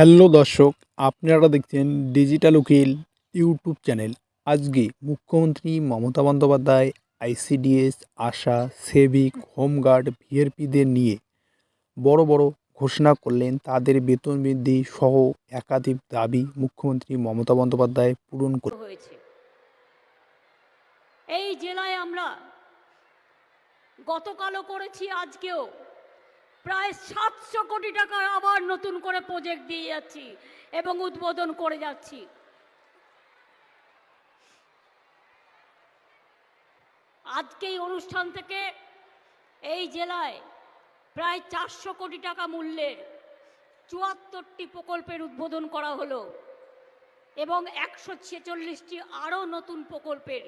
Hello দর্শক, আপনারা দেখছেন ডিজিটাল উকিল ইউটিউব চ্যানেল আজকে মুখ্যমন্ত্রী মমতা বন্দ্যোপাধ্যায় আইসিডিএস আশা সেভিক হোমগার্ড ভিআরপিদের নিয়ে বড় বড় ঘোষণা করলেন। তাদের বেতন বৃদ্ধি সহ একাধিক দাবি মুখ্যমন্ত্রী মমতা বন্দ্যোপাধ্যায় পূরণ করে হয়েছে। এই জেলায় আমরা গতকালও করেছি, আজকেও প্রায় সাতশো কোটি টাকার আবার নতুন করে প্রজেক্ট দিয়ে যাচ্ছি এবং উদ্বোধন করে যাচ্ছি। আজকে এই অনুষ্ঠান থেকে এই জেলায় প্রায় চারশো কোটি টাকা মূল্যের চুয়াত্তরটি প্রকল্পের উদ্বোধন করা হলো এবং একশো ছেচল্লিশটি আরও নতুন প্রকল্পের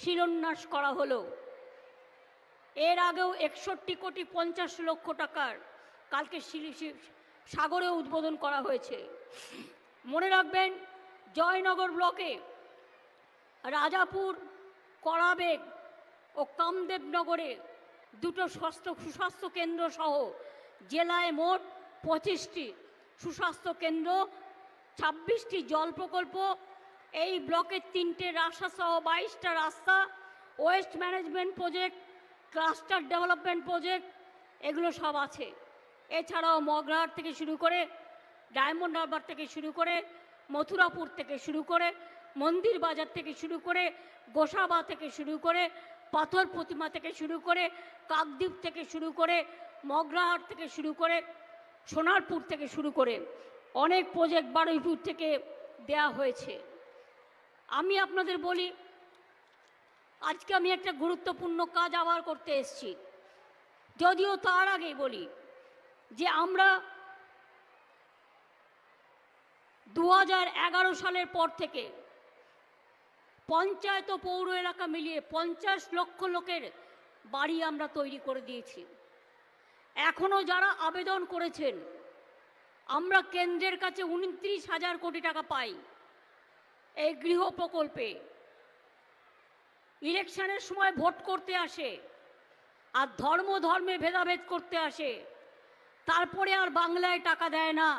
শিলান্যাস করা হলো। এর আগেও একষট্টি কোটি পঞ্চাশ লক্ষ টাকার কালকে সাগরে উদ্বোধন করা হয়েছে। মনে রাখবেন, জয়নগর ব্লকে রাজাপুর, কড়াবেগ ও কামদেবনগরে দুটো স্বাস্থ্য সুস্বাস্থ্য কেন্দ্র সহ জেলায় মোট পঁচিশটি সুস্বাস্থ্য কেন্দ্র, ছাব্বিশটি জল প্রকল্প, এই ব্লকের তিনটে রাস্তা সহ বাইশটা রাস্তা, waste management project cluster development project এগুলো সব আছে। এছাড়াও মগরাহাট থেকে শুরু করে ডায়মন্ড হারবার থেকে শুরু করে, মথুরাপুর থেকে শুরু করে, মন্দির বাজার থেকে শুরু করে, গোসাবা থেকে শুরু করে, পাথর প্রতিমা থেকে শুরু করে, কাকদ্বীপ থেকে শুরু করে, মগরাহাট থেকে শুরু করে, সোনারপুর থেকে শুরু করে অনেক প্রজেক্ট বারুইপুর থেকে দেয়া হয়েছে। আমি আপনাদের বলি আজকে আমি একটা গুরুত্বপূর্ণ কাজ আবার করতে এসেছি। যদিও তার আগেই বলি যে আমরা দু সালের পর থেকে পঞ্চায়েত ও পৌর এলাকা মিলিয়ে পঞ্চাশ লক্ষ লোকের বাড়ি আমরা তৈরি করে দিয়েছি। এখনও যারা আবেদন করেছেন, আমরা কেন্দ্রের কাছে উনত্রিশ হাজার কোটি টাকা পাই এই গৃহ প্রকল্পে। ইলেকশনের সময় ভোট করতে আসে, আর ধর্ম ধর্মে ভেদাভেদ করতে আসে, তারপরে আর বাংলায় টাকা দেয় না।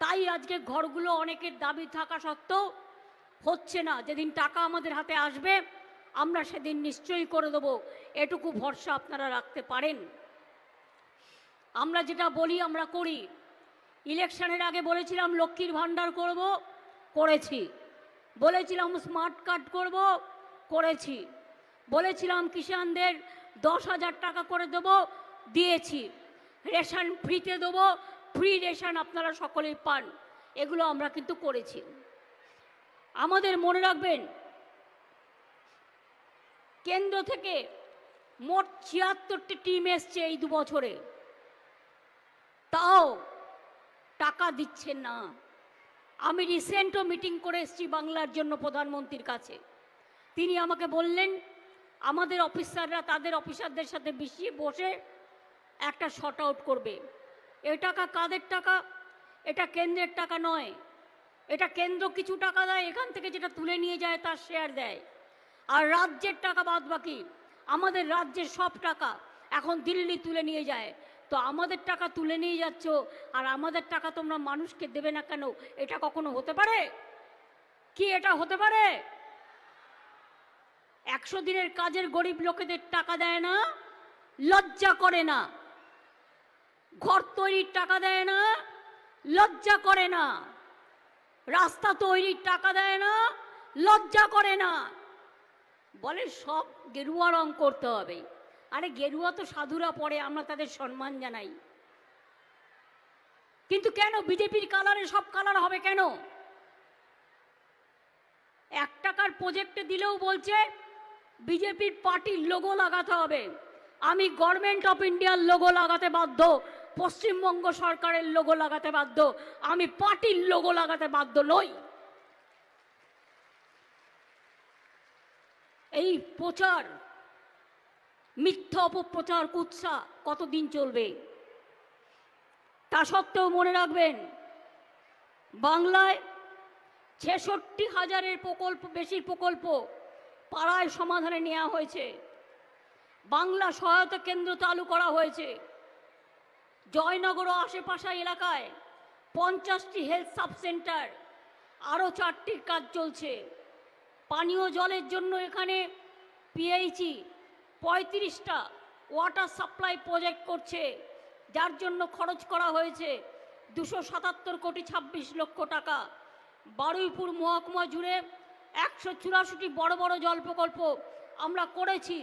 তাই আজকে ঘরগুলো অনেকের দাবি থাকা সত্ত্বেও হচ্ছে না, যেদিন টাকা আমাদের হাতে আসবে, আমরা সেদিন নিশ্চয়ই করে দেবো। এটুকু ভরসা আপনারা রাখতে পারেন। আমরা যেটা বলি, আমরা করি। ইলেকশনের আগে বলেছিলাম, লক্ষ্মীর ভাণ্ডার করব, করেছি। বলেছিলাম, স্মার্ট কার্ড করব করেছি। বলেছিলাম, কিষানদের দশ হাজার টাকা করে দেবো, দিয়েছি। রেশন ফ্রিতে দেবো, ফ্রি রেশন আপনারা সকলেই পান। এগুলো আমরা কিন্তু করেছি। আমাদের মনে রাখবেন, কেন্দ্র থেকে মোট ছিয়াত্তরটি টিম এসছে এই দু বছরে। তাও টাকা দিচ্ছেন না। আমি রিসেন্টও মিটিং করে এসেছি বাংলার জন্য প্রধানমন্ত্রীর কাছে। তিনি আমাকে বললেন, আমাদের অফিসাররা তাদের অফিসারদের সাথে মিশিয়ে বসে একটা শর্ট আউট করবে। এ টাকা কাদের টাকা? এটা কেন্দ্রের টাকা নয়। এটা কেন্দ্র কিছু টাকা দেয়, এখান থেকে যেটা তুলে নিয়ে যায় তার শেয়ার দেয়। আর রাজ্যের টাকা বাদ বাকি। আমাদের রাজ্যের সব টাকা এখন দিল্লি তুলে নিয়ে যায়। তো আমাদের টাকা তুলে নিয়ে যাচ্ছ, আর আমাদের টাকা তোমরা মানুষকে দেবে না কেন? এটা কখনো হতে পারে? কি এটা হতে পারে? একশো দিনের কাজের গরিব লোকেদের টাকা দেয় না, লজ্জা করে না। ঘর তৈরির টাকা দেয় না, লজ্জা করে না। রাস্তা তৈরির টাকা দেয় না, লজ্জা করে না। বলে সব গেরুয়া রং করতে হবে। আরে গেরুয়া তো সাধুরা পড়ে, আমরা তাদের সম্মান জানাই। কিন্তু কেন বিজেপির কালারে সব কালার হবে কেন? এক টাকার প্রজেক্টে দিলেও বলছে বিজেপির পার্টির লোগো লাগাতে হবে। আমি গভর্নমেন্ট অফ ইন্ডিয়ার লোগো লাগাতে বাধ্য। পশ্চিমবঙ্গ সরকারের লোগো লাগাতে বাধ্য। আমি পার্টির লোগো লাগাতে বাধ্য নই। এই প্রচার, মিথ্যা অপপ্রচার, কুৎসা কতদিন চলবে? তা সত্ত্বেও মনে রাখবেন, বাংলায় ছেষট্টি হাজারের প্রকল্প, বেশি প্রকল্প পাড়ায় সমাধানে নেওয়া হয়েছে। বাংলা সহায়তা কেন্দ্র চালু করা হয়েছে। জয়নগর ও আশেপাশে এলাকায় পঞ্চাশটি হেলথ সাব সেন্টার আরও চারটির কাজ চলছে। পানীয় জলের জন্য এখানে পিএইচি পঁয়ত্রিশটা ওয়াটার সাপ্লাই প্রজেক্ট করছে, যার জন্য খরচ করা হয়েছে দুশো সাতাত্তর কোটি ছাব্বিশ লক্ষ টাকা। বারুইপুর মহকুমা জুড়ে একশো চুরাশিটি বড় বড় জল প্রকল্প আমরা করেছি,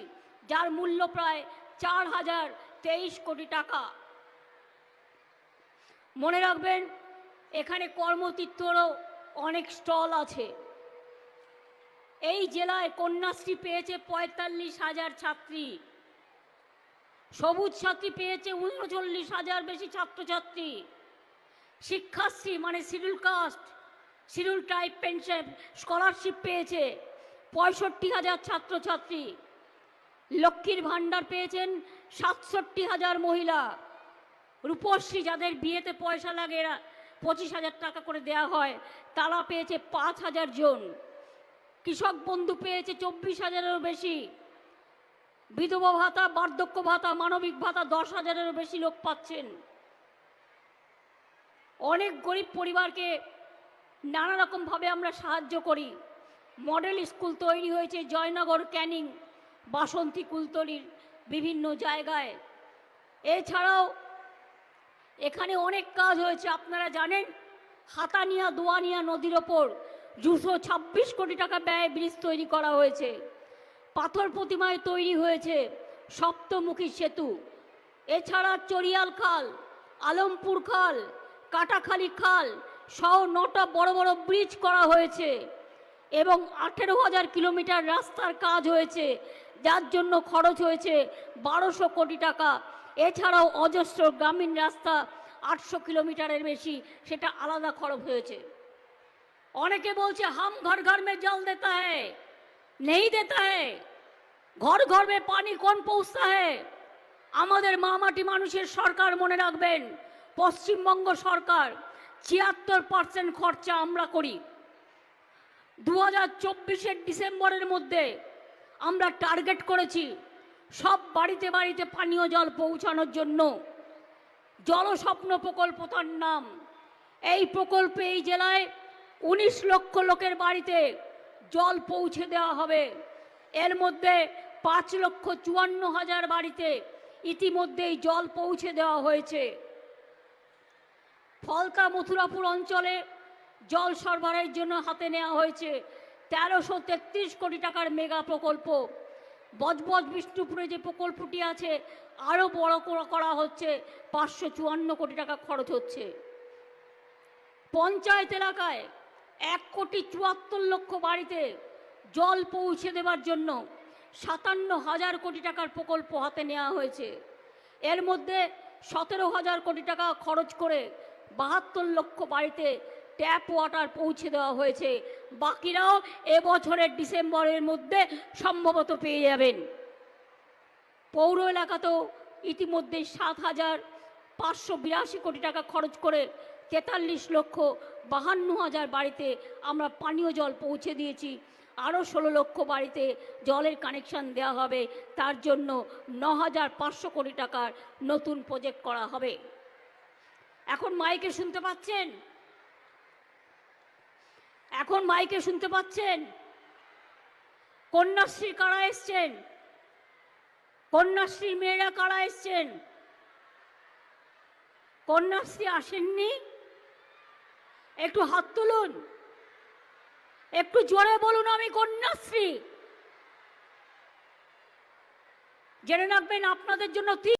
যার মূল্য প্রায় চার হাজার তেইশ কোটি টাকা। মনে রাখবেন, এখানে কর্মতীর্থরও অনেক স্টল আছে। এই জেলায় কন্যাশ্রী পেয়েছে পঁয়তাল্লিশ হাজার ছাত্রী। সবুজ সাথী পেয়েছে উনচল্লিশ হাজার বেশি ছাত্রছাত্রী। শিক্ষাশ্রী মানে schedule caste. Schedule type pension scholarship পেয়েছে পঁয়ষট্টি হাজার ছাত্রছাত্রী। লক্ষ্মীর ভাণ্ডার পেয়েছেন সাতষট্টি হাজার মহিলা। রূপশ্রী যাদের বিয়েতে পয়সা লাগে এরা পঁচিশ হাজার টাকা করে দেয়া হয়, তারা পেয়েছে পাঁচ হাজার জন। কৃষক বন্ধু পেয়েছে চব্বিশ হাজারেরও বেশি। বিধবা ভাতা, বার্ধক্য ভাতা, মানবিক ভাতা দশ হাজারেরও বেশি লোক পাচ্ছেন। অনেক গরিব পরিবারকে নানা রকমভাবে আমরা সাহায্য করি। মডেল স্কুল তৈরি হয়েছে জয়নগর ক্যানিং, বাসন্তী কুলতলির বিভিন্ন জায়গায়। এছাড়াও এখানে অনেক কাজ হয়েছে, আপনারা জানেন, হাতানিয়া দোয়ানিয়া নদীর ওপর দুশো ছাব্বিশ কোটি টাকা ব্যয়ে ব্রিজ তৈরি করা হয়েছে। পাথর প্রতিমায় তৈরি হয়েছে সপ্তমুখী সেতু। এছাড়া চরিয়াল খাল, আলমপুর খাল, কাটাখালি খাল সহ নটা বড় বড় ব্রিজ করা হয়েছে এবং আঠেরো হাজার কিলোমিটার রাস্তার কাজ হয়েছে, যার জন্য খরচ হয়েছে বারোশো কোটি টাকা। এছাড়াও অজস্র গ্রামীণ রাস্তা আটশো কিলোমিটারের বেশি, সেটা আলাদা খরচ হয়েছে। অনেকে বলছে, হাম ঘর ঘর মে জল দেতা হ্যায়, নেই দেতা হ্যায়, ঘর ঘর মে পানি কোন পৌঁছতা হ্যায়। আমাদের মামাটি মানুষের সরকার মনে রাখবেন, পশ্চিমবঙ্গ সরকার ছিয়াত্তর পার্সেন্ট খরচা আমরা করি। দু হাজার চব্বিশের ডিসেম্বরের মধ্যে আমরা টার্গেট করেছি সব বাড়িতে বাড়িতে পানীয় জল পৌঁছানোর জন্য। জলস্বপ্ন প্রকল্প তার নাম। এই প্রকল্পে এই জেলায় উনিশ লক্ষ লোকের বাড়িতে জল পৌঁছে দেওয়া হবে। এর মধ্যে পাঁচ লক্ষ চুয়ান্ন হাজার বাড়িতে ইতিমধ্যেই জল পৌঁছে দেওয়া হয়েছে। ফলতা মথুরাপুর অঞ্চলে জল সরবরাহের জন্য হাতে নেওয়া হয়েছে তেরোশো তেত্রিশ কোটি টাকার মেগা প্রকল্প। বজবজ বিষ্ণুপুরে যে প্রকল্পটি আছে আরও বড় করা- হচ্ছে, পাঁচশো চুয়ান্ন কোটি টাকা খরচ হচ্ছে। পঞ্চায়েত এলাকায় এক কোটি চুয়াত্তর লক্ষ বাড়িতে জল পৌঁছে দেওয়ার জন্য সাতান্ন হাজার কোটি টাকার প্রকল্প হাতে নেওয়া হয়েছে। এর মধ্যে সতেরো হাজার কোটি টাকা খরচ করে বাহাত্তর লক্ষ বাড়িতে ট্যাপ ওয়াটার পৌঁছে দেওয়া হয়েছে। বাকিরাও এবছরের ডিসেম্বরের মধ্যে সম্ভবত পেয়ে যাবেন। পৌর এলাকাতেও ইতিমধ্যে সাত হাজার পাঁচশো বিরাশি কোটি টাকা খরচ করে তেতাল্লিশ লক্ষ বাহান্ন হাজার বাড়িতে আমরা পানীয় জল পৌঁছে দিয়েছি। আরও ষোলো লক্ষ বাড়িতে জলের কানেকশন দেওয়া হবে। তার জন্য ন হাজার পাঁচশো কোটি টাকার নতুন প্রজেক্ট করা হবে। এখন মাইকে শুনতে পাচ্ছেন? এখন মাইকে শুনতে পাচ্ছেন? কন্যাশ্রী কারা এসছেন? কন্যাশ্রী মেয়েরা কারা এসছেন? কন্যাশ্রী আসেননি? একটু হাত তুলুন। একটু জোরে বলুন আমি কন্যাশ্রী। জেনে রাখবেন আপনাদের জন্য